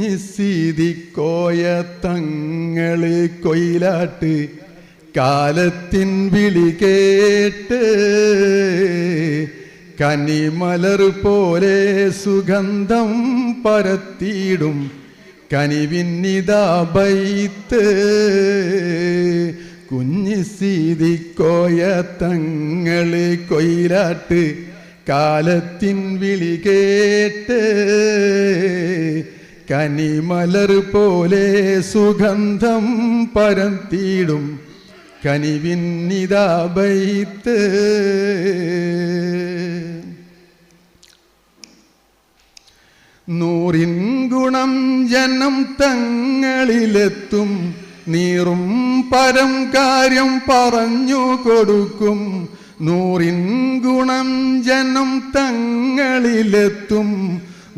സീതിക്കോയ തങ്ങൾ കൊയിലാട്ട് കാലത്തിൻ വിളി കേട്ട് കനിമലർ പോലെ സുഗന്ധം പരത്തിയിടും കനിവിന്നിതാ ബൈത്ത്. കുഞ്ഞി സീതിക്കോയ തങ്ങൾ കൊയിലാട്ട് കാലത്തിൻ വിളി കേട്ട് കനിമലർ പോലെ സുഗന്ധം പരത്തിയിടും കനിവിന്നിതാബൈത്ത് നൂറിൻ ഗുണം ജനം തങ്ങളിലെത്തും. നീറും പരം കാര്യം പറഞ്ഞു കൊടുക്കും. നൂറിൻ ഗുണം ജനം തങ്ങളിലെത്തും.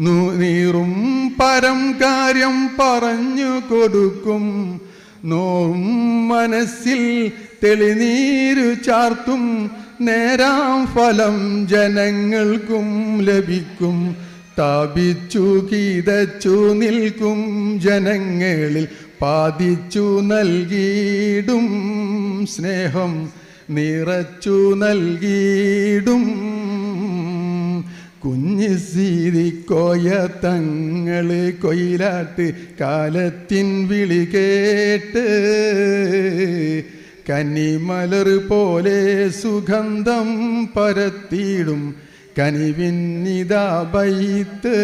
നീറും പരം കാര്യം പറഞ്ഞു കൊടുക്കും. നോവും മനസ്സിൽ തെളിനീരു ചാർത്തും നേരാം ഫലം ജനങ്ങൾക്കും ലഭിക്കും. താപിച്ചു കീതച്ചു നിൽക്കും ജനങ്ങളിൽ പാതിച്ചു നൽകിയിടും സ്നേഹം നിറച്ചു നൽകിയിടും. കുഞ്ഞു സീതിക്കോയ തങ്ങൾ കൊയിലാട്ട് കാലത്തിൻ വിളി കേട്ട്. കന്നിമലർ പോലെ സുഗന്ധം പരത്തിയിടും കനിവിന്നിതാ ബൈത്ത്.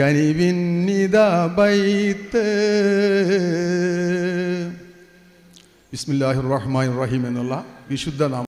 കനിവിന്നിതാ ബൈത്ത്. ബിസ്മില്ലാഹിർ റഹ്മാൻ റഹീം എന്നുള്ള വിശുദ്ധ നാമം.